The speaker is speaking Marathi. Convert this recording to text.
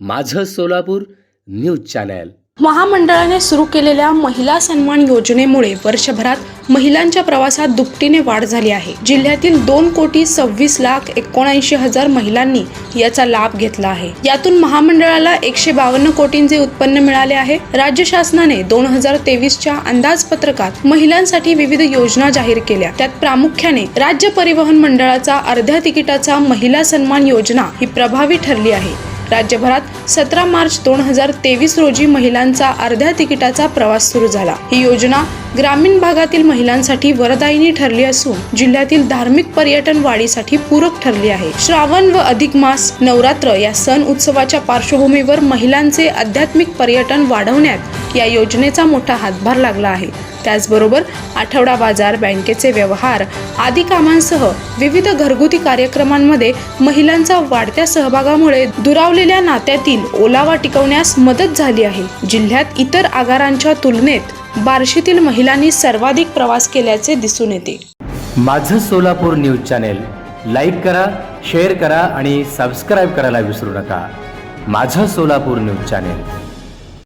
माझं सोलापूर न्यूज चॅनल. महामंडळाने सुरू केलेल्या महिला सन्मान योजनेमुळे वर्षभरात महिलांच्या प्रवासात दुपटीने वाढ झाली आहे. जिल्ह्यातील दोन कोटी सव्वीस लाख एकोणऐंशी हजार महिलांनी याचा लाभ घेतला आहे. यातून महामंडळाला एकशे बावन्न कोटींचे उत्पन्न मिळाले आहे. राज्य शासनाने दोन हजार तेवीसच्या अंदाजपत्रकात महिलांसाठी विविध योजना जाहीर केल्या. त्यात प्रामुख्याने राज्य परिवहन मंडळाचा अर्ध्या तिकिटाचा महिला सन्मान योजना ही प्रभावी ठरली आहे. राज्यभरात सतरा मार्च दोन हजार तेवीस रोजी महिलांचा अर्ध्या तिकिटाचा प्रवास सुरू झाला. ही योजना ग्रामीण भागातील महिलांसाठी वरदायिनी ठरली असून जिल्ह्यातील धार्मिक पर्यटन वाढीसाठी पूरक ठरली आहे. श्रावण व अधिक मास नवरात्र या सण उत्सवाच्या पार्श्वभूमीवर महिलांचे आध्यात्मिक पर्यटन वाढवण्यात या योजनेचा मोठा हातभार लागला आहे. त्याचबरोबर आठवडा बाजार बँकेचे व्यवहार आदी कामांसह विविध घरगुती कार्यक्रमांमध्ये महिलांचा वाढत्या सहभागामुळे दुरावलेल्या नात्यातील ओलावा टिकवण्यास मदत झाली आहे. जिल्ह्यात इतर आगारांच्या तुलनेत बार्शीतील महिलांनी सर्वाधिक प्रवास केल्याचे दिसून येते. माझं सोलापूर न्यूज चॅनेल लाईक करा शेअर करा आणि सबस्क्राईब करायला विसरू नका. माझं सोलापूर न्यूज चॅनेल.